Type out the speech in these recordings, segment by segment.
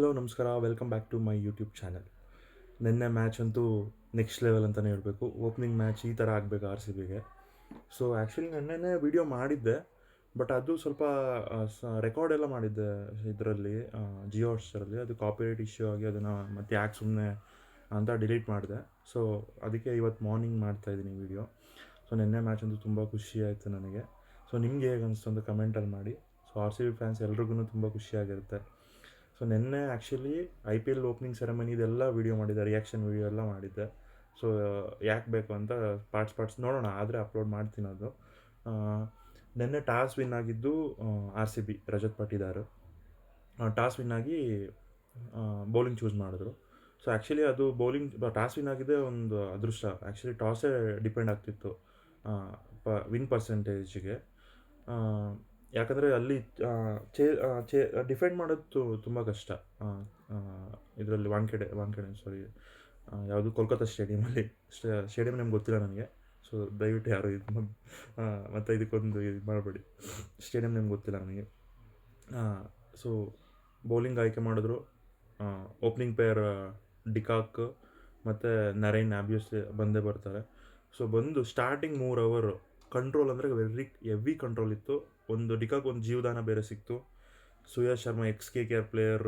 Hello ನಮಸ್ಕಾರ. Welcome back to my YouTube channel ನಿನ್ನೆ match ಅಂತೂ ನೆಕ್ಸ್ಟ್ ಲೆವೆಲ್ ಅಂತಲೇ ಹೇಳಬೇಕು. ಓಪನಿಂಗ್ ಮ್ಯಾಚ್ ಈ ಥರ ಆಗಬೇಕು ಆರ್ ಸಿ ಬಿಗೆ ಸೊ ಆ್ಯಕ್ಚುಲಿ ನೆನ್ನೆನೇ ವಿಡಿಯೋ ಮಾಡಿದ್ದೆ ಬಟ್ ಅದು ಸ್ವಲ್ಪ ರೆಕಾರ್ಡ್ ಎಲ್ಲ ಮಾಡಿದ್ದೆ ಇದರಲ್ಲಿ ಜಿಯೋ ಹಾಟ್ಸ್ಟಾರಲ್ಲಿ ಅದು ಕಾಪಿರೈಟ್ ಇಶ್ಯೂ ಆಗಿ ಅದನ್ನು ಮತ್ತೆ ಯಾಕೆ ಸುಮ್ಮನೆ ಅಂತ ಡಿಲೀಟ್ ಮಾಡಿದೆ. ಸೊ ಅದಕ್ಕೆ ಇವತ್ತು ಮಾರ್ನಿಂಗ್ ಮಾಡ್ತಾ ಇದ್ದೀನಿ ವಿಡಿಯೋ ಸೊ ನಿನ್ನೆ ಮ್ಯಾಚ್ ಅಂತೂ ತುಂಬ ಖುಷಿ ಆಯಿತು ನನಗೆ. ಸೊ ನಿಮ್ಗೆ ಹೇಗೆ ಅನಿಸ್ತು ಅಂತ ಕಮೆಂಟಲ್ಲಿ ಮಾಡಿ. So R C B fans ಎಲ್ರಿಗೂ ತುಂಬ ಖುಷಿಯಾಗಿರುತ್ತೆ ಸೊ ನಿನ್ನೆ actually I P L opening ಸೆರೆಮನಿದೆಲ್ಲ video ಮಾಡಿದ್ದೆ ರಿಯಾಕ್ಷನ್ ವೀಡಿಯೋ ಎಲ್ಲ ಮಾಡಿದ್ದೆ. ಸೊ ಯಾಕೆ ಬೇಕು ಅಂತ ಪಾರ್ಟ್ಸ್ ಪಾರ್ಟ್ಸ್ ನೋಡೋಣ, ಆದರೆ ಅಪ್ಲೋಡ್ ಮಾಡ್ತೀನಿ ಅದು. ನಿನ್ನೆ ಟಾಸ್ ವಿನ್ ಆಗಿದ್ದು R C B Rajat Patidar. Toss win ಆಗಿ ಬೌಲಿಂಗ್ ಚೂಸ್ ಮಾಡಿದ್ರು. ಸೊ ಆ್ಯಕ್ಚುಲಿ ಅದು ಬೌಲಿಂಗ್ ಟಾಸ್ ವಿನ್ ಆಗಿದೆ ಒಂದು ಅದೃಷ್ಟ. ಆ್ಯಕ್ಚುಲಿ ಟಾಸೇ ಡಿಪೆಂಡ್ ಆಗ್ತಿತ್ತು ಪ ವಿನ್ ಪರ್ಸೆಂಟೇಜ್ಗೆ ಯಾಕಂದರೆ ಅಲ್ಲಿ ಚೇ ಚೇ, ಡಿಫೆಂಡ್ ಮಾಡೋದು ತುಂಬ ಕಷ್ಟ. ಇದರಲ್ಲಿ ವಾಂಕೆಡೆ ವಾಂಕೆಡೆ ಸಾರಿ ಯಾವುದು ಕೋಲ್ಕತ್ತಾ ಸ್ಟೇಡಿಯಮಲ್ಲಿ ಸ್ಟೇಡಿಯಂ ನಿಮ್ಗೆ ಗೊತ್ತಿಲ್ಲ ನನಗೆ. ಸೊ ದಯವಿಟ್ಟು ಯಾರು ಇದು ಮತ್ತು ಇದಕ್ಕೊಂದು ಇದು ಮಾಡಬೇಡಿ. ಸ್ಟೇಡಿಯಂ ನಿಮ್ಗೆ ಗೊತ್ತಿಲ್ಲ ನನಗೆ. ಸೊ ಬೌಲಿಂಗ್ ಆಯ್ಕೆ ಮಾಡಿದ್ರು. ಓಪನಿಂಗ್ ಪ್ಲೇಯರ್ ಡಿಕಾಕ್ ಮತ್ತು ನರೈನ್ ಆಬ್ವಿಯಸ್ಲಿ ಬಂದೇ ಬರ್ತಾರೆ. ಸೊ ಬಂದು ಸ್ಟಾರ್ಟಿಂಗ್ ಮೂರು ಅವರು ಕಂಟ್ರೋಲ್ ಅಂದರೆ ವೆರಿ ಎವಿ ಕಂಟ್ರೋಲ್ ಇತ್ತು. ಒಂದು ಡಿಕಾಕ್ ಒಂದು ಜೀವದಾನ ಬೇರೆ ಸಿಕ್ತು. Suyash Sharma ex K K R player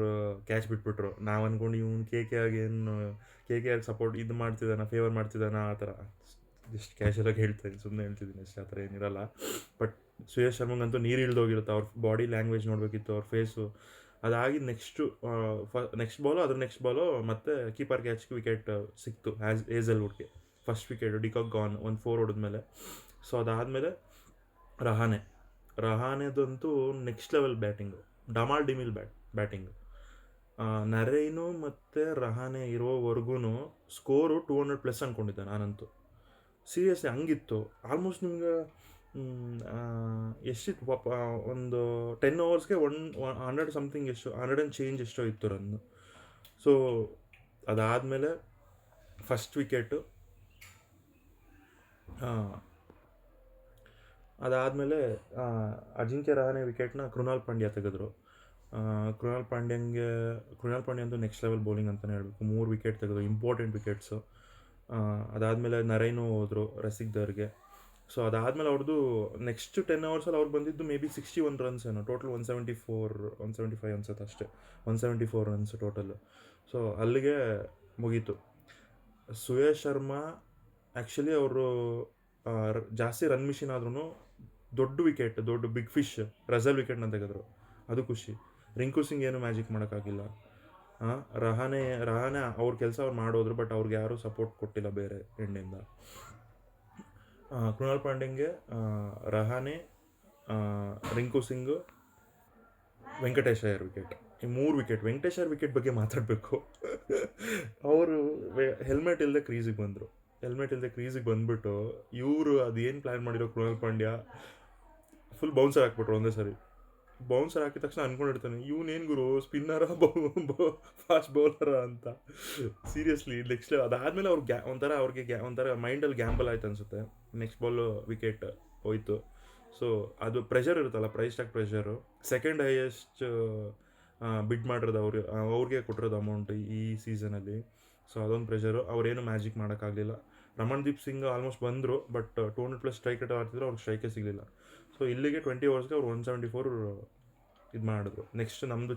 catch ಬಿಟ್ಬಿಟ್ರು. ನಾವು ಅಂದ್ಕೊಂಡು ಇವ್ನು ಕೆ ಕೆ ಆಗಿ ಏನು ಕೆ ಕೆ ಆರ್ಗೆ ಸಪೋರ್ಟ್ ಇದು ಮಾಡ್ತಿದ್ದಾನ ಫೇವರ್ ಮಾಡ್ತಿದ್ದಾನ, ಆ ಥರ. ಜಸ್ಟ್ ಕ್ಯಾಶುಯಲಾಗಿ ಹೇಳ್ತೀನಿ ಸುಮ್ಮನೆ ಹೇಳ್ತಿದ್ದೀನಿ ಅಷ್ಟೇ, ಆ ಥರ ಏನಿರಲ್ಲ ಬಟ್ ಸುಯಶ್ ಶರ್ಮಂಗಂತೂ ನೀರು ಇಳಿದೋಗಿರುತ್ತೆ. ಅವ್ರ ಬಾಡಿ ಲ್ಯಾಂಗ್ವೇಜ್ ನೋಡಬೇಕಿತ್ತು, ಅವ್ರ ಫೇಸು ಅದಾಗಿ ನೆಕ್ಸ್ಟು ಫ ನೆಕ್ಸ್ಟ್ ಬಾಲು ಅದ್ರ ನೆಕ್ಸ್ಟ್ ಬಾಲು ಮತ್ತೆ ಕೀಪರ್ ಕ್ಯಾಚ್ಗೆ ವಿಕೆಟ್ ಸಿಕ್ತು ಆ್ಯಸ್ ಏಸಲ್ವುಡ್ಗೆ first wicket de Kock gone ಒಂದು ಫೋರ್ ಹೊಡೆದ್ಮೇಲೆ. ಸೊ ಅದಾದಮೇಲೆ ರಹಾನೆ. ರಹಾನೆದಂತೂ ನೆಕ್ಸ್ಟ್ ಲೆವೆಲ್ ಬ್ಯಾಟಿಂಗು ಡಮಾಲ್ ಡಿಮಿಲ್ ಬ್ಯಾಟ್ ಬ್ಯಾಟಿಂಗು ನರೈನು ಮತ್ತು ರಹಾನೆ ಇರೋವರೆಗೂ ಸ್ಕೋರು ಟೂ ಹಂಡ್ರೆಡ್ ಪ್ಲಸ್ ಅಂದ್ಕೊಂಡಿದ್ದೆ ನಾನಂತೂ. ಸೀರಿಯಸ್ಲಿ ಹಂಗಿತ್ತು. ಆಲ್ಮೋಸ್ಟ್ ನಿಮ್ಗೆ ಎಷ್ಟಿತ್ತು ಪಾಪ ಒಂದು ಟೆನ್ ಅವರ್ಸ್ಗೆ ಒನ್ ಹಂಡ್ರೆಡ್ ಸಮಥಿಂಗ್ ಎಷ್ಟು ಹಂಡ್ರೆಡ್ ಆ್ಯಂಡ್ ಚೇಂಜ್ ಎಷ್ಟೋ ಇತ್ತು ರನ್ನು ಸೊ ಅದಾದಮೇಲೆ ಫಸ್ಟ್ ವಿಕೆಟು ಅದಾದಮೇಲೆ ಅಜಿಂಕ್ಯ ರಹಾನೆ ವಿಕೆಟ್ನ ಕೃಣಾಲ್ ಪಾಂಡ್ಯ ತೆಗೆದ್ರು. ಕೃಣಾಲ್ ಪಾಂಡ್ಯಂಗೆ, ಕೃಣಾಲ್ ಪಾಂಡ್ಯ ಅಂತೂ ನೆಕ್ಸ್ಟ್ ಲೆವೆಲ್ ಬೌಲಿಂಗ್ ಅಂತಲೇ ಹೇಳಬೇಕು. ಮೂರು ವಿಕೆಟ್ ತೆಗೆದು ಇಂಪಾರ್ಟೆಂಟ್ ವಿಕೆಟ್ಸು ಅದಾದಮೇಲೆ ನರೈನು ಹೋದರು ರಸಿಕ್ದರ್ಗೆ ಸೊ ಅದಾದಮೇಲೆ ಅವ್ರದ್ದು ನೆಕ್ಸ್ಟ್ ಟೆನ್ ಅವರ್ಸಲ್ಲಿ ಅವ್ರು ಬಂದಿದ್ದು may be sixty one runs ಏನೋ total one seventy four one seventy five ಅನ್ಸುತ್ತೆ ಅಷ್ಟೇ. One seventy four runs total so ಅಲ್ಲಿಗೆ ಮುಗೀತು. ಸುಯೇಶ್ ಶರ್ಮಾ ಆ್ಯಕ್ಚುಲಿ ಅವರು ಜಾಸ್ತಿ ರನ್ ಮಿಷಿನ್ ಆದ್ರೂ ದೊಡ್ಡ ವಿಕೆಟ್ ದೊಡ್ಡ ಬಿಗ್ ಫಿಶ್ ರಜಲ್ ವಿಕೆಟ್ನ ತೆಗೆದ್ರು. ಅದು ಖುಷಿ. ರಿಂಕು ಸಿಂಗ್ ಏನು ಮ್ಯಾಜಿಕ್ ಮಾಡೋಕ್ಕಾಗಿಲ್ಲ. ಹಾಂ ರಹಾನೆ ರಹಾನೆ ಅವ್ರ ಕೆಲಸ ಅವ್ರು ಮಾಡೋದ್ರು ಬಟ್ ಅವ್ರಿಗೆ ಯಾರೂ ಸಪೋರ್ಟ್ ಕೊಟ್ಟಿಲ್ಲ ಬೇರೆ ಎಂಡಿಂದ ಕೃಣಾಲ್ ಪಾಂಡೆಗೆ ರಹಾನೆ ರಿಂಕು ಸಿಂಗ್, ವೆಂಕಟೇಶಯ್ಯರ್ ವಿಕೆಟ್ ಈ ಮೂರು ವಿಕೆಟ್ ವೆಂಕಟೇಶ್ ಅಯ್ಯರ್ ವಿಕೆಟ್ ಬಗ್ಗೆ ಮಾತಾಡಬೇಕು. ಅವರು ಹೆಲ್ಮೆಟ್ ಇಲ್ಲದೆ ಕ್ರೀಸಿಗೆ ಬಂದರು. ಹೆಲ್ಮೆಟ್ ಇಲ್ಲದೆ ಕ್ರೀಸಿಗೆ ಬಂದ್ಬಿಟ್ಟು ಇವರು ಅದೇನು ಪ್ಲ್ಯಾನ್ ಮಾಡಿರೋ ಕೃಣಾಲ್ ಪಾಂಡ್ಯ? ಫುಲ್ ಬೌನ್ಸರ್ ಹಾಕ್ಬಿಟ್ರು ಒಂದೇ ಸರಿ. ಬೌನ್ಸರ್ ಹಾಕಿದ ತಕ್ಷಣ ಅನ್ಕೊಂಡಿರ್ತಾನೆ ಇವನೇನು ಗುರು ಸ್ಪಿನ್ನರ ಫಾಸ್ಟ್ ಬೌಲರ ಅಂತ? ಸೀರಿಯಸ್ಲಿ ನೆಕ್ಸ್ಟ್ ಅದಾದಮೇಲೆ ಅವ್ರು ಗ್ಯಾ ಒಂಥರ ಅವ್ರಿಗೆ ಗ್ಯಾ ಒಂಥರ ಮೈಂಡಲ್ಲಿ ಗ್ಯಾಂಬಲ್ ಆಯ್ತು ಅನ್ಸುತ್ತೆ. ನೆಕ್ಸ್ಟ್ ಬಾಲು ವಿಕೆಟ್ ಹೋಯ್ತು. ಸೊ ಅದು ಪ್ರೆಷರ್ ಇರುತ್ತಲ್ಲ price tag pressure second highest bid ಮಾಡಿರೋದು ಅವ್ರು ಅವ್ರಿಗೆ ಕೊಟ್ಟಿರೋದು ಅಮೌಂಟ್ ಈ ಸೀಸನಲ್ಲಿ ಸೊ ಅದೊಂದು ಪ್ರೆಷರು ಅವ್ರೇನು ಮ್ಯಾಜಿಕ್ ಮಾಡೋಕ್ಕಾಗಲಿಲ್ಲ. ರಮಣ್ದೀಪ್ ಸಿಂಗ್ ಆಲ್ಮೋಸ್ಟ್ ಬಂದರು but two hundred plus strike ಆಡ್ತಿದ್ರು, ಅವ್ರಿಗೆ ಸ್ಟ್ರೈಕೇ ಸಿಗಲಿಲ್ಲ. ಸೊ ಇಲ್ಲಿಗೆ ಟ್ವೆಂಟಿ ಅವರ್ಸ್ಗೆ ಅವ್ರು ಒನ್ ಸೆವೆಂಟಿ ಫೋರ್ ಇದು ಮಾಡಿದ್ರು. ನೆಕ್ಸ್ಟ್ ನಮ್ಮದು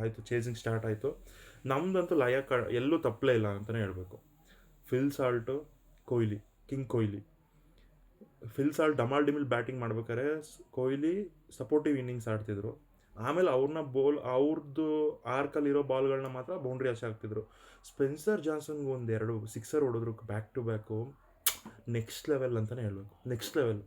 ಆಯಿತು ಚೇಸಿಂಗ್ ಸ್ಟಾರ್ಟ್ ಆಯಿತು. ನಮ್ಮದಂತೂ ಕ, ಎಲ್ಲೂ ತಪ್ಪಲೇ ಇಲ್ಲ ಅಂತಲೇ ಹೇಳಬೇಕು. Phil Salt Kohli king Kohli. Phil Salt ಡಮಾಲ್ ಡಿಮಿಲ್ ಬ್ಯಾಟಿಂಗ್ ಮಾಡ್ಬೇಕಾದ್ರೆ ಕೊಹ್ಲಿ ಸಪೋರ್ಟಿವ್ ಇನ್ನಿಂಗ್ಸ್ ಆಡ್ತಿದ್ರು. ಆಮೇಲೆ ಅವ್ರನ್ನ ಬೋಲ್ ಅವ್ರದ್ದು ಆರ್ಕಲ್ಲಿರೋ ಬಾಲ್ಗಳನ್ನ ಮಾತ್ರ ಬೌಂಡ್ರಿ ಆಚೆ ಹಾಕ್ತಿದ್ರು. ಸ್ಪೆನ್ಸರ್ ಜಾನ್ಸನ್ಗೆ ಒಂದು ಎರಡು ಸಿಕ್ಸರ್ ಹೊಡೆದ್ರು back to back next level ಅಂತಲೇ ಹೇಳಬೇಕು. ನೆಕ್ಸ್ಟ್ ಲೆವೆಲ್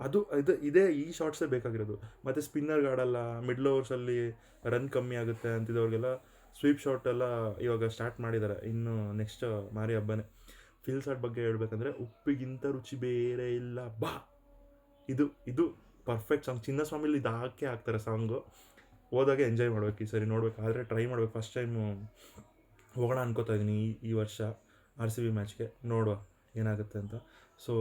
ಅದು, ಇದು, ಇದೇ ಈ ಶಾರ್ಟ್ಸೇ ಬೇಕಾಗಿರೋದು. ಮತ್ತು ಸ್ಪಿನ್ನರ್ ಆಡಲ್ಲ ಮಿಡ್ಲ್ ಓವರ್ಸಲ್ಲಿ ರನ್ ಕಮ್ಮಿ ಆಗುತ್ತೆ ಅಂತಿದ್ದವ್ರಿಗೆಲ್ಲ ಸ್ವೀಪ್ ಶಾಟ್ ಎಲ್ಲ ಇವಾಗ ಸ್ಟಾರ್ಟ್ ಮಾಡಿದ್ದಾರೆ. ಇನ್ನು ನೆಕ್ಸ್ಟ್ ಮಾರಿ ಹಬ್ಬನೇ. ಫಿಲ್ ಶಾಟ್ ಬಗ್ಗೆ ಹೇಳ್ಬೇಕಂದ್ರೆ, ಉಪ್ಪಿಗಿಂತ ರುಚಿ ಬೇರೆ ಇಲ್ಲ. ಬಾ! ಇದು ಇದು ಪರ್ಫೆಕ್ಟ್ ಸಾಂಗ್ ಚಿನ್ನಸ್ವಾಮಿಲಿ ಇದು ಹಾಕೇ ಹಾಕ್ತಾರೆ ಸಾಂಗು ಹೋದಾಗ ಎಂಜಾಯ್ ಮಾಡ್ಬೇಕು ಈ ಸರಿ, ನೋಡ್ಬೇಕು. ಆದರೆ ಟ್ರೈ ಮಾಡ್ಬೇಕು. ಫಸ್ಟ್ ಟೈಮು ಹೋಗೋಣ ಅನ್ಕೋತಾ ಇದ್ದೀನಿ ಈ ಈ ವರ್ಷ ಆರ್ ಸಿ ಬಿ ಮ್ಯಾಚ್ಗೆ ನೋಡುವ ಏನಾಗುತ್ತೆ ಅಂತ. So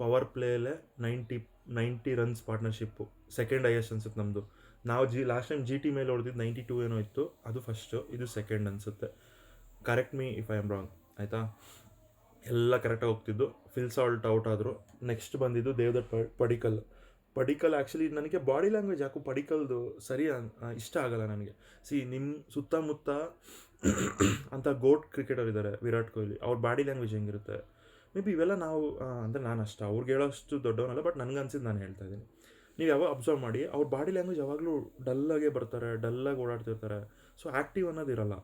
power ಪ್ಲೇಯಲ್ಲೇ ninety ninety runs partnership second highest ಅನ್ಸುತ್ತೆ ನಮ್ಮದು ನಾವು G last time G T ಮೇಲೆ ಹೊಡೆದಿದ್ದು ನೈಂಟಿ ಟೂ ಏನೋ ಇತ್ತು, ಅದು ಫಸ್ಟು ಇದು ಸೆಕೆಂಡ್ ಅನಿಸುತ್ತೆ. Correct me if I am wrong ಆಯಿತಾ? ಎಲ್ಲ ಕರೆಕ್ಟಾಗಿ ಹೋಗ್ತಿದ್ದು. ಫಿಲ್ ಸಾಲ್ಟ್ ಔಟ್ ಆದರು. ನೆಕ್ಸ್ಟ್ ಬಂದಿದ್ದು ದೇವದತ್ ಪಡಿಕಲ್. ಪಡಿಕಲ್ ಆ್ಯಕ್ಚುಲಿ ನನಗೆ ಬಾಡಿ ಲ್ಯಾಂಗ್ವೇಜ್ ಯಾಕೋ ಪಡಿಕಲ್ದು ಸರಿ ಇಷ್ಟ ಆಗಲ್ಲ ನನಗೆ. ಸಿ ನಿಮ್ಮ ಸುತ್ತಮುತ್ತ ಅಂತ ಗೋಟ್ ಕ್ರಿಕೆಟರ್ ಇದ್ದಾರೆ ವಿರಾಟ್ ಕೊಹ್ಲಿ, ಅವ್ರ ಬಾಡಿ ಲ್ಯಾಂಗ್ವೇಜ್ ಹೆಂಗಿರುತ್ತೆ? ಮೇ ಬಿ ಇವೆಲ್ಲ ನಾವು ಅಂದರೆ ನಾನು ಅಷ್ಟೇ ಅವ್ರಿಗೆ ಹೇಳೋಷ್ಟು ದೊಡ್ಡವನಲ್ಲ ಬಟ್ ನನಗೆ ಅನ್ಸಿದ್ದು ನಾನು ಹೇಳ್ತಾ ಇದ್ದೀನಿ. ನೀವು ಯಾವಾಗ ಅಬ್ಸರ್ವ್ ಮಾಡಿ, ಅವ್ರ ಬಾಡಿ ಲ್ಯಾಂಗ್ವೇಜ್ ಯಾವಾಗಲೂ ಡಲ್ಲಾಗೆ ಬರ್ತಾರೆ ಡಲ್ಲಾಗಿ ಓಡಾಡ್ತಿರ್ತಾರೆ. ಸೊ ಆ್ಯಕ್ಟಿವ್ ಅನ್ನೋದು ಇರಲ್ಲ.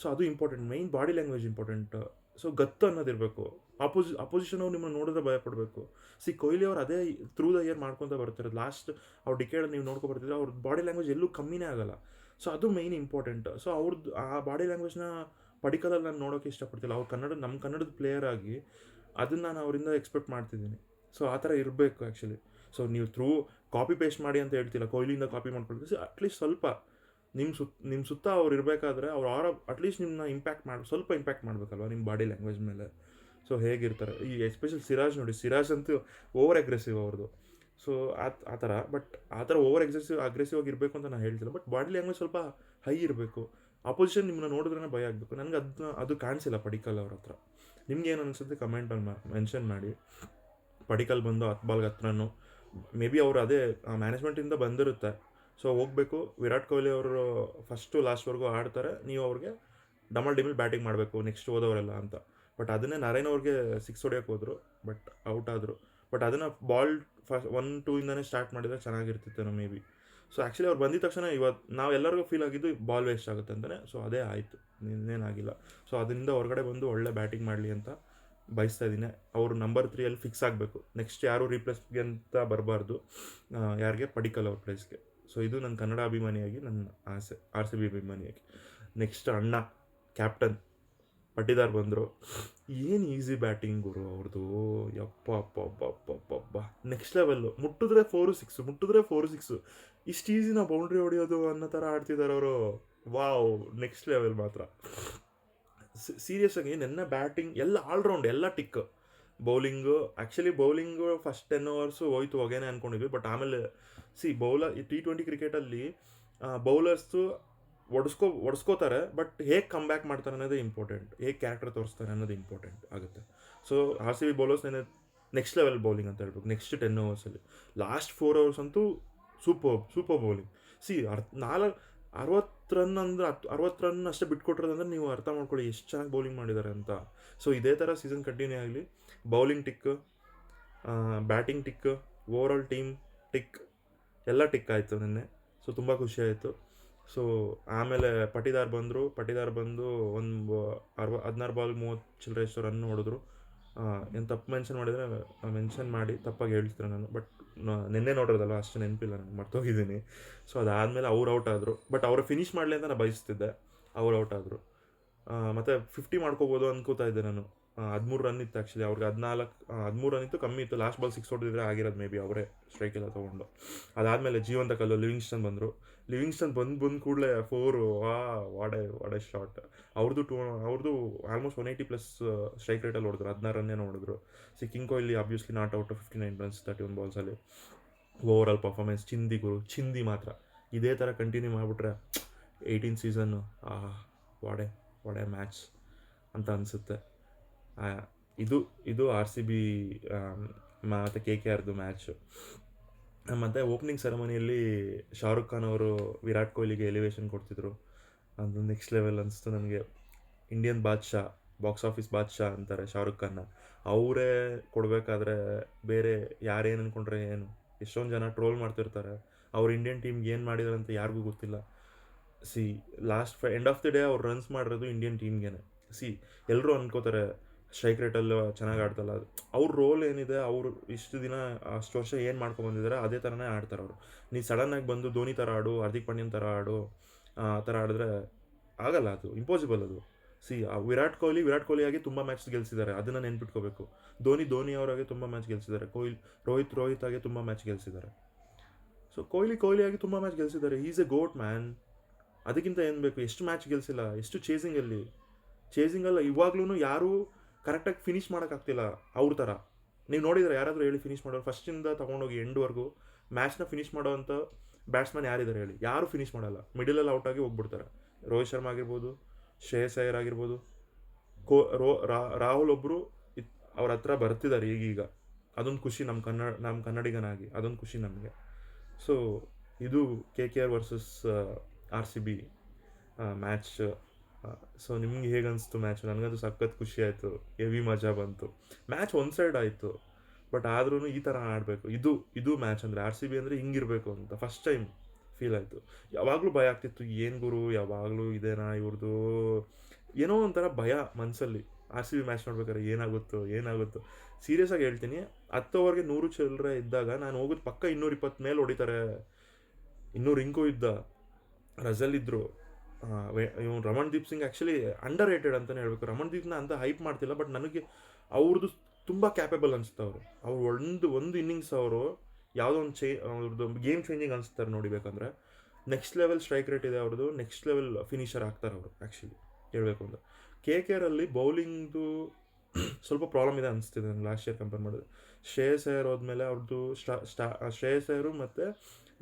ಸೊ ಅದು important main body language important so ಗತ್ತು ಅನ್ನೋದಿರಬೇಕು ಅಪೋಸಿ ಅಪೋಸಿಷನ್ ಅವ್ರು ನಿಮ್ಮನ್ನು ನೋಡಿದ್ರೆ ಭಯ ಪಡಬೇಕು. ಸಿ ಕೊಹ್ಲಿ ಅವ್ರು ಅದೇ ಥ್ರೂ ದ ಇಯರ್ ಮಾಡ್ಕೊತ ಬರ್ತಾರೆ ಲಾಸ್ಟ್ ಅವ್ರು ಡಿಕೇಡ್ ನೀವು ನೋಡ್ಕೊ ಬರ್ತಿದ್ರೆ ಅವ್ರ ಬಾಡಿ ಲ್ಯಾಂಗ್ವೇಜ್ ಎಲ್ಲೂ ಕಮ್ಮಿನೇ ಆಗಲ್ಲ. ಸೊ ಅದು ಮೈನ್ ಇಂಪಾರ್ಟೆಂಟ್ ಸೊ ಅವ್ರದ್ದು ಆ ಬಾಡಿ ಲ್ಯಾಂಗ್ವೇಜ್ನ ಪಡಿಕಲಲ್ಲಿ ನಾನು ನೋಡೋಕೆ ಇಷ್ಟಪಡ್ತಿಲ್ಲ. ಅವ್ರು ಕನ್ನಡ ನಮ್ಮ ಕನ್ನಡದ ಪ್ಲೇಯರ್ ಆಗಿ ಅದನ್ನು ನಾನು ಅವರಿಂದ ಎಕ್ಸ್ಪೆಕ್ಟ್ ಮಾಡ್ತಿದ್ದೀನಿ. ಸೊ ಆ ಥರ ಇರಬೇಕು ಆ್ಯಕ್ಚುಲಿ ಸೊ ನೀವು ಥ್ರೂ ಕಾಪಿ ಪೇಸ್ಟ್ ಮಾಡಿ ಅಂತ ಹೇಳ್ತಿಲ್ಲ. ಕೊಹ್ಲಿಯಿಂದ ಕಾಪಿ ಮಾಡ್ಕೊಳ್ತೀವಿ ಅಟ್ಲೀಸ್ಟ್ ಸ್ವಲ್ಪ ನಿಮ್ಮ ಸುತ್ತ ನಿಮ್ಮ ಸುತ್ತ ಅವ್ರು ಇರಬೇಕಾದ್ರೆ ಅವ್ರು ಆರ ಅಟ್ಲೀಸ್ಟ್ ನಿಮ್ಮನ್ನ ಇಂಪ್ಯಾಕ್ಟ್ ಮಾಡಿ, ಸ್ವಲ್ಪ ಇಂಪ್ಯಾಕ್ಟ್ ಮಾಡಬೇಕಲ್ವ ನಿಮ್ಮ ಬಾಡಿ ಲ್ಯಾಂಗ್ವೇಜ್ ಮೇಲೆ. ಸೊ ಹೇಗಿರ್ತಾರೆ? ಈ ಎಸ್ಪೆಷಲ್ ಸಿರಾಜ್ ನೋಡಿ, ಸಿರಾಜ್ ಅಂತೂ ಓವರ್ ಅಗ್ರೆಸಿವ್ ಅವ್ರದ್ದು ಸೊ ಆ ಥರ. ಬಟ್ ಆ ಥರ ಓವರ್ ಎಕ್ಸೆಸಿವ್ ಅಗ್ರೆಸಿವ್ ಆಗಿ ಇರಬೇಕು ಅಂತ ನಾನು ಹೇಳ್ತಿಲ್ಲ. ಬಟ್ ಬಾಡಿ ಲ್ಯಾಂಗ್ವೇಜ್ ಸ್ವಲ್ಪ ಹೈ ಇರಬೇಕು. ಅಪೋಸಿಷನ್ ನಿಮ್ಮನ್ನ ನೋಡಿದ್ರೆ ಭಯ ಆಗಬೇಕು. ನನಗೆ ಅದನ್ನ ಅದು ಕಾಣಿಸಿಲ್ಲ ಪಡಿಕಲ್ ಅವ್ರ ಹತ್ರ. ನಿಮ್ಗೆ ಏನು ಅನಿಸುತ್ತೆ? ಕಮೆಂಟಲ್ಲಿ ಮೆನ್ಷನ್ ಮಾಡಿ. ಪಡಿಕಲ್ ಬಂದು ಅತ್ಬಾಲ್ಗೆ ಹತ್ರನು ಮೇ ಬಿ ಅವರು ಅದೇ ಮ್ಯಾನೇಜ್ಮೆಂಟಿಂದ ಬಂದಿರುತ್ತೆ. ಸೊ ಹೋಗಬೇಕು. ವಿರಾಟ್ ಕೊಹ್ಲಿ ಅವರು ಫಸ್ಟು ಲಾಸ್ಟ್ವರೆಗೂ ಆಡ್ತಾರೆ. ನೀವು ಅವ್ರಿಗೆ ಡಬಲ್ ಡಿಮಿಲ್ ಬ್ಯಾಟಿಂಗ್ ಮಾಡಬೇಕು ನೆಕ್ಸ್ಟ್ ಹೋದವರೆಲ್ಲ ಅಂತ. ಬಟ್ ಅದನ್ನೇ ನರೇನ್ ಅವ್ರಿಗೆ ಸಿಕ್ಸ್ ಹೊಡಿಯೋಕೆ ಹೋದರು. ಬಟ್ ಔಟ್ ಆದರು. ಬಟ್ ಅದನ್ನು ಬಾಲ್ ಫಸ್ಟ್ ಒನ್ ಟೂ ಇಂದನೇ ಸ್ಟಾರ್ಟ್ ಮಾಡಿದರೆ ಚೆನ್ನಾಗಿರ್ತಿತ್ತೇನೋ ಮೇ ಬಿ ಸೊ ಆ್ಯಕ್ಚುಲಿ ಅವ್ರು ಬಂದಿದ ತಕ್ಷಣ ಇವತ್ತು ನಾವೆಲ್ಲರಿಗೂ ಫೀಲ್ ಆಗಿದ್ದು ಬಾಲ್ ವೇಸ್ಟ್ ಆಗುತ್ತೆ ಅಂತಲೇ ಸೊ ಅದೇ ಆಯಿತು. ಇನ್ನೇನಾಗಿಲ್ಲ ಸೊ ಅದರಿಂದ ಹೊರಗಡೆ ಬಂದು ಒಳ್ಳೆ ಬ್ಯಾಟಿಂಗ್ ಮಾಡಲಿ ಅಂತ ಬಯಸ್ತಾ ಇದ್ದೀನಿ. ಅವರು ನಂಬರ್ ತ್ರೀಯಲ್ಲಿ ಫಿಕ್ಸ್ ಆಗಬೇಕು. ನೆಕ್ಸ್ಟ್ ಯಾರು ರೀಪ್ಲೇಸ್ಗೆ ಅಂತ ಬರಬಾರ್ದು. ಯಾರಿಗೆ? ಪಡಿಕಲ್ ಅವ್ರ ಪ್ಲೇಸ್ಗೆ ಸೊ ಇದು ನನ್ನ ಕನ್ನಡ ಅಭಿಮಾನಿಯಾಗಿ ನನ್ನ ಆಸೆ ಆರ್ ಸಿ ಬಿ ಅಭಿಮಾನಿಯಾಗಿ. ನೆಕ್ಸ್ಟ್ ಅಣ್ಣ ಕ್ಯಾಪ್ಟನ್ ಪಟ್ಟಿದಾರ್ ಬಂದರು. ಏನು ಈಸಿ ಬ್ಯಾಟಿಂಗ್ ಗುರು ಅವ್ರದ್ದು ಯಪ್ಪ, ಅಪ್ಪ ಅಪ್ಪ ಅಪ್ಪ ಅಪ್ಪ ನೆಕ್ಸ್ಟ್ ಲೆವೆಲ್ಲು ಮುಟ್ಟಿದ್ರೆ ಫೋರು ಸಿಕ್ಸು ಮುಟ್ಟಿದ್ರೆ ಫೋರು ಸಿಕ್ಸು ಇಷ್ಟು ಈಸಿನ ಬೌಂಡ್ರಿ ಹೊಡೆಯೋದು ಅನ್ನೋ ಥರ ಆಡ್ತಿದ್ದಾರೆ ಅವರು. ವಾವ್ ನೆಕ್ಸ್ಟ್ ಲೆವೆಲ್ ಮಾತ್ರ. ಸೀರಿಯಸ್ ಆಗಿ ನನ್ನ ಬ್ಯಾಟಿಂಗ್ ಎಲ್ಲ ಆಲ್ರೌಂಡ್ ಎಲ್ಲ tick bowling actually bowling first ten overs ಹೋಯ್ತು ಹೋಗೇನೆ ಅಂದ್ಕೊಂಡಿದ್ವಿ ಬಟ್ ಆಮೇಲೆ ಸಿ ಬೌಲರ್ ಟಿ ಟ್ವೆಂಟಿ ಕ್ರಿಕೆಟಲ್ಲಿ ಬೌಲರ್ಸು ಒಡಿಸ್ಕೋ, ಒಡಿಸ್ಕೋತಾರೆ ಬಟ್ ಹೇಗೆ ಕಮ್ ಬ್ಯಾಕ್ ಮಾಡ್ತಾರೆ ಅನ್ನೋದೇ ಇಂಪಾರ್ಟೆಂಟ್ ಹೇಗೆ ಕ್ಯಾರೆಕ್ಟರ್ ತೋರಿಸ್ತಾರೆ ಅನ್ನೋದು ಇಂಪಾರ್ಟೆಂಟ್ ಆಗುತ್ತೆ. So R C B bowlers next level bowling ಅಂತ ಹೇಳ್ಬೇಕು ನೆಕ್ಸ್ಟ್ ಟೆನ್ ಓವರ್ಸಲ್ಲಿ ಲಾಸ್ಟ್ ಫೋರ್ ಅವರ್ಸ್ ಅಂತೂ super super bowling C R ನಾಲ್ಕು ಅರವತ್ತು ರನ್ ಅಂದ್ರೆ ಹತ್ತು, ಅರವತ್ತು ರನ್ ಅಷ್ಟೇ ಬಿಟ್ಕೊಟ್ರದಂದ್ರೆ ನೀವು ಅರ್ಥ ಮಾಡ್ಕೊಳ್ಳಿ ಎಷ್ಟು ಚೆನ್ನಾಗಿ ಬೌಲಿಂಗ್ ಮಾಡಿದ್ದಾರೆ ಅಂತ. ಸೊ ಇದೇ ಥರ ಸೀಸನ್ ಕಂಟಿನ್ಯೂ ಆಗಲಿ. Bowling tick batting tick over all team tick ಎಲ್ಲ ಟಿಕ್ ಆಯಿತು ನಿನ್ನೆ. ಸೊ ತುಂಬ ಖುಷಿ ಆಯಿತು. ಸೊ ಆಮೇಲೆ ಪಟಿದಾರ್ ಬಂದರು, ಪಟಿದಾರ್ ಬಂದು ಒಂದು ಅರವ, ಹದಿನಾರು ಬಾಲ್ ಮೂವತ್ತು ಚಿಲ್ಲರೆ ಎಷ್ಟು ರನ್ ಹೊಡೆದ್ರು. ಏನು ತಪ್ಪು ಮೆನ್ಷನ್ ಮಾಡಿದರೆ ಮೆನ್ಷನ್ ಮಾಡಿ ತಪ್ಪಾಗಿ ಹೇಳ್ತಿದ್ರೆ ನಾನು. ಬಟ್ ನಿನ್ನೆ ನೋಡಿರೋದಲ್ಲ ಅಷ್ಟು ನೆನಪಿಲ್ಲ ನಾನು, ಮರ್ತೋಗಿದ್ದೀನಿ. ಸೊ ಅದಾದಮೇಲೆ ಅವ್ರು ಔಟ್ ಆದರು. ಬಟ್ ಅವರು ಫಿನಿಷ್ ಮಾಡಲಿ ಅಂತ ನಾನು ಬಯಸ್ತಿದ್ದೆ. ಅವ್ರು ಔಟ್ ಆದರು. ಮತ್ತು ಫಿಫ್ಟಿ ಮಾಡ್ಕೋಬೋದು ಅನ್ಕೋತಾ ಇದ್ದೆ ನಾನು. ಹದಿಮೂರು ರನ್ ಇತ್ತು ಆ್ಯಕ್ಚುಲಿ ಅವ್ರಿಗೆ ಹದಿನಾಲ್ಕು ಹದಿಮೂರು ರನ್ ಇತ್ತು. ಕಮ್ಮಿ ಇತ್ತು. ಲಾಸ್ಟ್ ಬಾಲ್ ಸಿಕ್ಸ್ ಹೊಡೆದಿದ್ರೆ ಆಗಿರೋದು ಮೇ ಬಿ ಅವರೇ ಸ್ಟ್ರೈಕ್ ಎಲ್ಲ ತೊಗೊಂಡು. ಅದಾದಮೇಲೆ ಜೀವಂತ ಕಲ್ಲು ಲಿವಿಂಗ್ಸ್ಟನ್ ಬಂದರು. ಲಿವಿಂಗ್ಸ್ಟನ್ ಬಂದು, ಬಂದ ಕೂಡಲೇ ಫೋರು ವಾ ವಾಡೆ ವಾಡೆ ಶಾಟ್ ಅವ್ರದ್ದು ಟೂ ಅವ್ರದ್ದು almost one eighty plus strike ರೇಟಲ್ಲಿ ಹೊಡೆದ್ರು. ಹದಿನಾರು ರನ್ನೇ ಹೊಡೆದ್ರು. See king Kohli obviously not out fifty nine runs thirty one ಬಾಲ್ಸಲ್ಲಿ over all performance ಚಿಂದಿ ಗುರು ಚಿಂದಿ ಮಾತ್ರ. ಇದೇ ಥರ ಕಂಟಿನ್ಯೂ ಮಾಡಿಬಿಟ್ರೆ ಏಯ್ಟೀನ್ ಸೀಸನ್ನು ವಾಡೆ ವಾಡೆ ಮ್ಯಾಚ್ ಅಂತ ಅನಿಸುತ್ತೆ. ಇದು ಇದು ಆರ್ ಸಿ ಬಿ ಮತ್ತು ಕೆ ಕೆ ಆರ್ದು ಮ್ಯಾಚು ಮತ್ತು ಓಪನಿಂಗ್ ಸೆರೆಮನಿಯಲ್ಲಿ ಶಾರುಖ್ ಖಾನ್ ಅವರು ವಿರಾಟ್ ಕೊಹ್ಲಿಗೆ ಎಲಿವೇಶನ್ ಕೊಡ್ತಿದ್ರು. ಅದು ನೆಕ್ಸ್ಟ್ ಲೆವೆಲ್ ಅನಿಸ್ತು ನನಗೆ. ಇಂಡಿಯನ್ ಬಾದ್ಶಾ ಬಾಕ್ಸ್ ಆಫೀಸ್ ಬಾದ್ಶಾ ಅಂತಾರೆ ಶಾರುಖ್ ಖಾನ್ನ ಅವರೇ ಕೊಡಬೇಕಾದ್ರೆ ಬೇರೆ ಯಾರೇನು ಅಂದ್ಕೊಂಡ್ರೆ ಏನು? ಎಷ್ಟೊಂದು ಜನ ಟ್ರೋಲ್ ಮಾಡ್ತಿರ್ತಾರೆ. ಅವ್ರು ಇಂಡಿಯನ್ ಟೀಮ್ಗೆ ಏನು ಮಾಡಿದಾರೆ ಅಂತ ಯಾರಿಗೂ ಗೊತ್ತಿಲ್ಲ. See last end of the day ಅವ್ರು ರನ್ಸ್ ಮಾಡಿರೋದು ಇಂಡಿಯನ್ ಟೀಮ್ಗೆ ಸಿ ಎಲ್ಲರೂ ಅನ್ಕೋತಾರೆ ಸ್ಟ್ರೈಕ್ ರೇಟಲ್ಲಿ ಚೆನ್ನಾಗಿ ಆಡ್ತಲ್ಲ. ಅವ್ರ ರೋಲ್ ಏನಿದೆ, ಅವರು ಇಷ್ಟು ದಿನ, ಅಷ್ಟು ವರ್ಷ ಏನು ಮಾಡ್ಕೊಂಡು ಬಂದಿದ್ದಾರೆ ಅದೇ ಥರನೇ ಆಡ್ತಾರೆ ಅವರು. ನೀ ಸಡನ್ನಾಗಿ ಬಂದು ಧೋನಿ ಥರ ಆಡು, ಹಾರ್ದಿಕ್ ಪಾಂಡ್ಯನ್ ಥರ ಆಡು, ಆ ಥರ ಆಡಿದ್ರೆ ಆಗಲ್ಲ ಅದು ಇಂಪಾಸಿಬಲ್ ಅದು. ಸಿ ವಿರಾಟ್ ಕೊಹ್ಲಿ ವಿರಾಟ್ ಕೊಹ್ಲಿ ಆಗಿ ತುಂಬ ಮ್ಯಾಚ್ ಗೆಲ್ಸಿದ್ದಾರೆ, ಅದನ್ನು ನೆನ್ಪಿಟ್ಕೋಬೇಕು. ಧೋನಿ ಧೋನಿ ಅವರಾಗೆ ತುಂಬ ಮ್ಯಾಚ್ ಗೆಲ್ಸಿದ್ದಾರೆ, ಕೊಹ್ಲಿ, ರೋಹಿತ್ ರೋಹಿತ್ ಆಗಿ ತುಂಬ ಮ್ಯಾಚ್ ಗೆಲ್ಸಿದ್ದಾರೆ. ಸೊ ಕೊಹ್ಲಿ ಕೊಹ್ಲಿ ಆಗಿ ತುಂಬ ಮ್ಯಾಚ್ ಗೆಲ್ಸಿದ್ದಾರೆ ಈಸ್ ಎ ಗೋಟ್ ಮ್ಯಾನ್ ಅದಕ್ಕಿಂತ ಏನು ಬೇಕು, ಎಷ್ಟು ಮ್ಯಾಚ್ ಗೆಲ್ಸಿಲ್ಲ, ಎಷ್ಟು ಚೇಸಿಂಗಲ್ಲಿ ಚೇಸಿಂಗಲ್ಲ ಇವಾಗ್ಲೂ ಯಾರೂ ಕರೆಕ್ಟಾಗಿ ಫಿನಿಷ್ ಮಾಡೋಕ್ಕಾಗ್ತಿಲ್ಲ ಅವ್ರ ಥರ. ನೀವು ನೋಡಿದ್ರೆ ಯಾರಾದರೂ ಹೇಳಿ ಫಿನಿಷ್ ಮಾಡೋರು ಫಸ್ಟಿಂದ ತೊಗೊಂಡೋಗಿ ಎಂಡ್ವರೆಗೂ ಮ್ಯಾಚ್ನ ಫಿನಿಷ್ ಮಾಡೋವಂಥ ಬ್ಯಾಟ್ಸ್ಮನ್ ಯಾರಿದ್ದಾರೆ ಹೇಳಿ. ಯಾರು ಫಿನಿಶ್ ಮಾಡಲ್ಲ. ಮಿಡಲಲ್ಲಿ ಔಟ್ ಆಗಿ ಹೋಗ್ಬಿಡ್ತಾರೆ. ರೋಹಿತ್ ಶರ್ಮಾ ಆಗಿರ್ಬೋದು, ಶ್ರೇಯಸ್ ಅಯ್ಯರ್ ಆಗಿರ್ಬೋದು, ಕೋ, ರೋ ರಾಹುಲ್ ಒಬ್ಬರು ಅವ್ರ ಹತ್ರ ಬರ್ತಿದ್ದಾರೆ ಈಗೀಗ. ಅದೊಂದು ಖುಷಿ ನಮ್ಮ ಕನ್ನಡ ನಮ್ಮ ಕನ್ನಡಿಗನಾಗಿ. ಅದೊಂದು ಖುಷಿ ನಮಗೆ. ಸೊ ಇದು K K R versus R C B match so ನಿಮ್ಗೆ ಹೇಗೆ ಅನಿಸ್ತು ಮ್ಯಾಚ್ ನನಗಂತೂ ಸಖತ್ ಖುಷಿ ಆಯಿತು. ಹೆವಿ ಮಜಾ ಬಂತು. ಮ್ಯಾಚ್ ಒನ್ ಸೈಡ್ ಆಯಿತು. ಬಟ್ ಆದ್ರೂ ಈ ಥರ ಆಡಬೇಕು. ಇದು ಇದು ಮ್ಯಾಚ್ ಅಂದರೆ ಆರ್ ಸಿ ಬಿ ಅಂದರೆ ಹಿಂಗಿರಬೇಕು ಅಂತ ಫಸ್ಟ್ ಟೈಮ್ ಫೀಲ್ ಆಯಿತು. ಯಾವಾಗಲೂ ಭಯ ಆಗ್ತಿತ್ತು, ಏನು ಗುರು? ಯಾವಾಗಲೂ ಇದೇನಾ ಇವ್ರದ್ದು ಏನೋ ಒಂಥರ ಭಯ ಮನಸ್ಸಲ್ಲಿ ಆರ್ ಸಿ ಬಿ ಮ್ಯಾಚ್ ನೋಡ್ಬೇಕಾದ್ರೆ ಏನಾಗುತ್ತೋ ಏನಾಗುತ್ತೋ. ಸೀರಿಯಸ್ ಆಗಿ ಹೇಳ್ತೀನಿ, ಹತ್ತು ಓವರ್ಗೆ ನೂರು ಚಿಲ್ಲರೆ ಇದ್ದಾಗ ನಾನು ಹೋಗೋದು ಪಕ್ಕ ಇನ್ನೂರ ಇಪ್ಪತ್ತು ಮೇಲೆ ಹೊಡಿತಾರೆ. ಇನ್ನೂರು ರಿಂಕು ಇದ್ದ. ರಜಲ್ ಇದ್ರು. ಇವನು Ramandeep Singh actually underrated ಅಂತಲೇ ರಮಣ್ ದೀಪ್ನ ಅಂತ ಹೈಪ್ ಮಾಡ್ತಿಲ್ಲ ಬಟ್ ನನಗೆ ಅವ್ರದ್ದು ತುಂಬ ಕ್ಯಾಪೇಬಲ್ ಅನಿಸುತ್ತೆ ಅವರು. ಅವ್ರು ಒಂದು ಒಂದು ಇನ್ನಿಂಗ್ಸ್ ಅವರು ಯಾವುದೋ ಒಂದು ಚೇ ಅವ್ರದ್ದು ಗೇಮ್ ಚೇಂಜಿಂಗ್ ಅನಿಸ್ತಾರೆ ನೋಡಿಬೇಕಂದ್ರೆ ನೆಕ್ಸ್ಟ್ ಲೆವೆಲ್ ಸ್ಟ್ರೈಕ್ ರೇಟ್ ಇದೆ ಅವ್ರದ್ದು ನೆಕ್ಸ್ಟ್ ಲೆವೆಲ್ ಫಿನಿಷರ್ ಆಗ್ತಾರೆ ಅವರು ಆ್ಯಕ್ಚುಲಿ ಹೇಳಬೇಕು ಅಂದ್ರೆ. ಕೆ ಕೆ ಆರಲ್ಲಿ ಬೌಲಿಂಗ್ದು ಸ್ವಲ್ಪ ಪ್ರಾಬ್ಲಮ್ ಇದೆ ಅನಿಸ್ತಿದೆ ನಾನು ಲಾಸ್ಟ್ ಇಯರ್ ಕಂಪೇರ್ ಮಾಡಿದ್ರೆ. ಶ್ರೇಯಸ್ ಅಯ್ಯರ್ ಹೋದ್ಮೇಲೆ ಅವ್ರದ್ದು ಸ್ಟಾ ಸ್ಟಾ ಶ್ರೇಯಸ್ ಅಯ್ಯರು ಮತ್ತು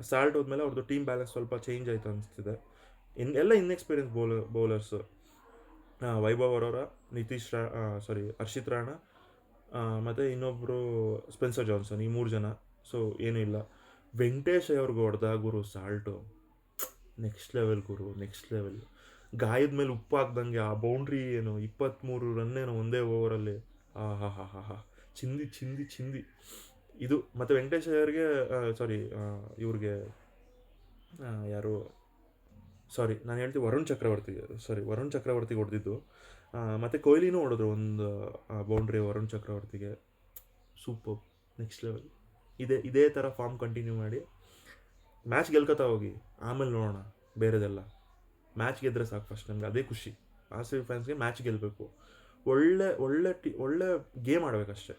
ಸಾಲ್ಟ್ ಹೋದ್ಮೇಲೆ ಅವ್ರದ್ದು ಟೀಮ್ ಬ್ಯಾಲೆನ್ಸ್ ಸ್ವಲ್ಪ ಚೇಂಜ್ ಆಯಿತು ಅನಿಸ್ತಿದೆ. ಇನ್ ಎಲ್ಲ ಇನ್ಎಕ್ಸ್ಪೀರಿಯನ್ಸ್ ಬೌಲರ್ ಬೌಲರ್ಸು ವೈಭವ್ ಅವರವರ ನಿತೀಶ್ ರಾ ಸಾರಿ ಹರ್ಷಿತ್ ರಾಣ ಮತ್ತು ಇನ್ನೊಬ್ಬರು ಸ್ಪೆನ್ಸರ್ ಜಾನ್ಸನ್, ಈ ಮೂರು ಜನ. ಸೊ ಏನೂ ಇಲ್ಲ. ವೆಂಕಟೇಶ್ ಅವ್ರಿಗೆ ಹೊಡೆದ ಗುರು ಸಾಲ್ಟು. ನೆಕ್ಸ್ಟ್ ಲೆವೆಲ್ ಗುರು ನೆಕ್ಸ್ಟ್ ಲೆವೆಲ್ ಗಾಯದ ಮೇಲೆ ಉಪ್ಪು ಹಾಕ್ದಂಗೆ ಆ ಬೌಂಡ್ರಿ ಏನು ಇಪ್ಪತ್ತ್ಮೂರು ರನ್ ಏನೋ ಒಂದೇ ಓವರಲ್ಲಿ ಆ, ಹಾ ಹಾ ಹಾ ಹಾ. ಚಿಂದಿ ಚಿಂದಿ ಚಿಂದಿ. ಇದು, ಮತ್ತು ವೆಂಕಟೇಶ್ ಅವ್ರಿಗೆ ಸಾರಿ ಇವ್ರಿಗೆ ಯಾರು? ಸಾರಿ ನಾನು ಹೇಳ್ತೀನಿ ವರುಣ್ ಚಕ್ರವರ್ತಿಗೆ ಸಾರಿ ವರುಣ್ ಚಕ್ರವರ್ತಿಗೆ ಹೊಡೆದಿದ್ದು. ಮತ್ತು ಕೊಹ್ಲಿನೂ ಹೊಡೆದ್ರು ಒಂದು ಬೌಂಡ್ರಿ ವರುಣ್ ಚಕ್ರವರ್ತಿಗೆ. ಸೂಪರ್ ನೆಕ್ಸ್ಟ್ ಲೆವೆಲ್ ಇದೇ ಇದೇ ಥರ ಫಾರ್ಮ್ ಕಂಟಿನ್ಯೂ ಮಾಡಿ ಮ್ಯಾಚ್ ಗೆಲ್ಕೋತಾ ಹೋಗಿ. ಆಮೇಲೆ ನೋಡೋಣ, ಬೇರೆದೆಲ್ಲ. ಮ್ಯಾಚ್ ಗೆದ್ರೆ ಸಾಕು ಫಸ್ಟ್ ನಮ್ಗೆ, ಅದೇ ಖುಷಿ. ಆರ್ ಸಿ ಬಿ ಫ್ಯಾನ್ಸ್ಗೆ ಮ್ಯಾಚ್ ಗೆಲ್ಲಬೇಕು ಒಳ್ಳೆ ಒಳ್ಳೆ ಟಿ, ಒಳ್ಳೆ ಗೇಮ್ ಆಡಬೇಕಷ್ಟೆ.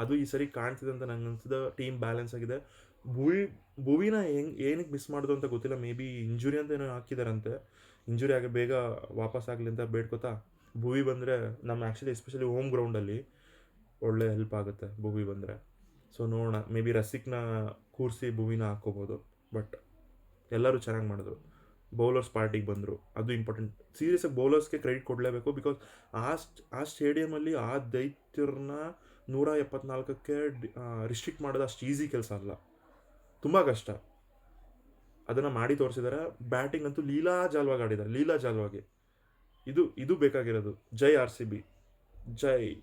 ಅದು ಈ ಸರಿ ಕಾಣ್ತಿದೆ ಅಂತ ನಂಗೆ ಅನ್ಸಿದ ಟೀಮ್ ಬ್ಯಾಲೆನ್ಸ್ ಆಗಿದೆ. ಭುವಿ ಭುವಿನ ಹೆಂಗೆ ಏನಕ್ಕೆ ಮಿಸ್ ಮಾಡೋದು ಅಂತ ಗೊತ್ತಿಲ್ಲ. ಮೇ ಬಿ ಇಂಜುರಿ ಅಂತ ಏನೋ ಹಾಕಿದಾರಂತೆ. ಇಂಜುರಿ ಆಗಿ ಬೇಗ ವಾಪಸ್ ಆಗಲಿ ಅಂತ ಬೇಡ್ಕೋತಾ ಭುವಿ ಬಂದರೆ ನಮ್ಮ ಆ್ಯಕ್ಚುಲಿ ಎಸ್ಪೆಷಲಿ ಹೋಮ್ ಗ್ರೌಂಡಲ್ಲಿ ಒಳ್ಳೆ ಹೆಲ್ಪ್ ಆಗುತ್ತೆ ಭುವಿ ಬಂದರೆ. ಸೊ ನೋಡೋಣ. ಮೇ ಬಿ ರಸಿಕ್ನ ಕೂರಿಸಿ ಭುವಿನ ಹಾಕ್ಕೋಬೋದು. ಬಟ್ ಎಲ್ಲರೂ ಚೆನ್ನಾಗಿ ಮಾಡಿದ್ರು. ಬೌಲರ್ಸ್ ಪಾರ್ಟಿಗೆ ಬಂದರು. ಅದು ಇಂಪಾರ್ಟೆಂಟ್ ಸೀರಿಯಸ್ಸಾಗಿ ಬೌಲರ್ಸ್ಗೆ ಕ್ರೆಡಿಟ್ ಕೊಡಲೇಬೇಕು ಬಿಕಾಸ್ ಆ ಆ ಸ್ಟೇಡಿಯಮಲ್ಲಿ ಆ ದೈತ್ಯರನ್ನ ನೂರ ಎಪ್ಪತ್ನಾಲ್ಕಕ್ಕೆ ರಿಸ್ಟ್ರಿಕ್ಟ್ ಮಾಡೋದು ಅಷ್ಟು ಈಸಿ ಕೆಲಸ ಅಲ್ಲ. ತುಂಬ ಕಷ್ಟ. ಅದನ್ನು ಮಾಡಿ ತೋರಿಸಿದ್ದಾರೆ ಬ್ಯಾಟಿಂಗ್ ಅಂತೂ ಲೀಲಾ ಜಾಲ್ವಾಗಿ ಆಡಿದ್ದಾರೆ ಲೀಲಾ ಜಾಲ್ವಾಗಿ. ಇದು ಇದು ಬೇಕಾಗಿರೋದು. ಜೈ ಆರ್ ಸಿ ಬಿ. ಜೈ.